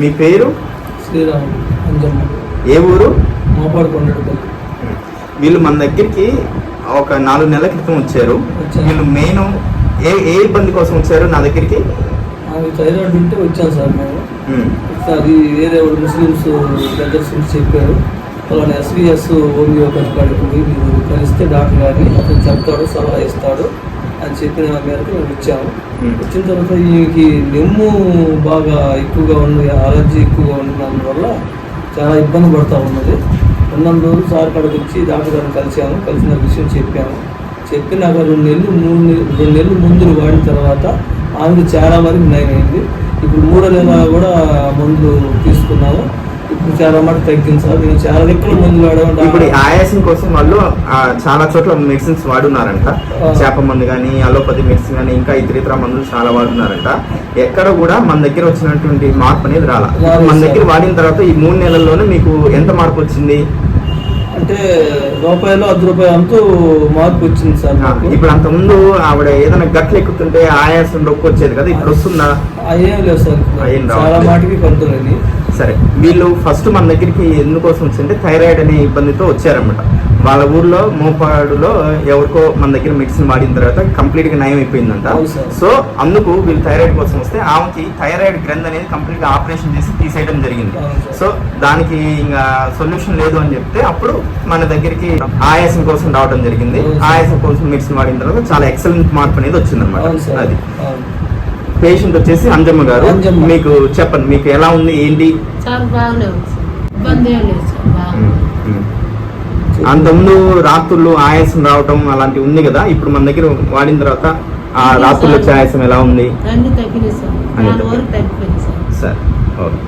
మీ పేరు? శ్రీరామ్ అంజమ్మ ఏ ఊరు? మోపాడు కొండపల్లి వీళ్ళు మన దగ్గరికి ఒక నాలుగు నెలల క్రితం వచ్చారు. వీళ్ళు మెయిన్ ఏ ఏ ఇబ్బంది కోసం వచ్చారు నా దగ్గరికి? ఆమె థైరాయిడ్ ఉంటే వచ్చాం సార్ మేము. ఒకసారి వేరే వాళ్ళు ముస్లిమ్స్ బ్రదర్స్ చెప్పారు. అలానే ఎస్విఎస్ హోమియోపతి కాడికి మీరు కలిస్తే డాక్టర్ గారిని అతను చెప్తాడు సలహా ఇస్తాడు. అని చెప్పిన మేరకు మేము వచ్చాము ఉమ్, వచ్చిన తర్వాత ఈమెకి నెమ్ము బాగా ఎక్కువగా ఉంది అలర్జీ ఎక్కువగా ఉన్నందువల్ల చాలా ఇబ్బంది పడుతూ ఉన్నది. ఉన్నందు రోజు సార్ కాడికి వచ్చి డాక్టర్ గారిని కలిసాము కలిసిన విషయం చెప్పాము. చెప్పినాక రెండు నెలలు మూడు నెలలు రెండు నెలలు మందులు వాడిన తర్వాత ఆమెకు చాలా వరకు నయమైంది. ఇప్పుడు మూడో నెల కూడా మందులు తీసుకున్నాము. చాలా నేను చాలా దిక్కులు మందులు ఇప్పుడు ఆయాసం కోసం వాళ్ళు చాలా చోట్ల మెడిసిన్స్ వాడున్నారంట. చేప మందు కానీ అలోపతి మెడిసిన్ కానీ ఇంకా ఇతర ఇతర మందులు చాలా వాడుతున్నారంట. ఎక్కడ కూడా మన దగ్గర వచ్చినటువంటి మార్పు అనేది రాలా. మన. దగ్గర వాడిన తర్వాత ఈ మూడు నెలల్లోనే మీకు ఎంత మార్పు వచ్చింది? అంటే రూపాయలు అర్ధ రూపాయలు అంటూ మార్పు వచ్చింది సార్ ఇప్పుడు అంత ముందు ఆవిడ ఏదైనా గట్లు ఎక్కుతుంటే ఆయాసం నొప్పి వచ్చేది కదా ఇప్పుడు వస్తుందా? ఏం లేదు సార్. చాలా. మాటికి కొంటున్నది సరే వీళ్ళు ఫస్ట్ మన దగ్గరికి ఎందుకోసం వచ్చింటే థైరాయిడ్ అనే ఇబ్బందితో వచ్చారన్నమాట వాళ్ళ ఊర్లో మోపాడులో ఎవరికో మన దగ్గర మెడిసిన్ వాడిన తర్వాత కంప్లీట్గా నయం అయిపోయిందంట. సో అందుకు వీళ్ళు థైరాయిడ్ కోసం వస్తే ఆమెకి థైరాయిడ్ గ్రంథి అనేది కంప్లీట్గా ఆపరేషన్ చేసి తీసేయడం జరిగింది. సో దానికి ఇంకా సొల్యూషన్ లేదు అని చెప్తే అప్పుడు మన దగ్గరికి ఆయాసం కోసం రావడం జరిగింది. ఆయాసం కోసం మెడిసిన్ వాడిన తర్వాత చాలా ఎక్సలెంట్ మార్పు అనేది సార్ అది. పేషెంట్ వచ్చేసి అంజమ్మ గారు. అంజమ్మ. మీకు చెప్పండి మీకు ఎలా ఉంది ఏంటి? చాలా బాగానే ఉంది సార్. ఇబ్బంది ఏం లేదు సార్ బాగా అంతకుముందు రాత్రులు ఆయాసం రావటం అలాంటివి ఉంది కదా? ఇప్పుడు మన దగ్గర వాడిన తర్వాత ఆ రాత్రులు వచ్చే ఆయాసం ఎలా ఉంది? అన్ని తగ్గినాయి సార్. అన్ని చాలా వరకు తగ్గిపోయింది సార్. సరే ఓకే.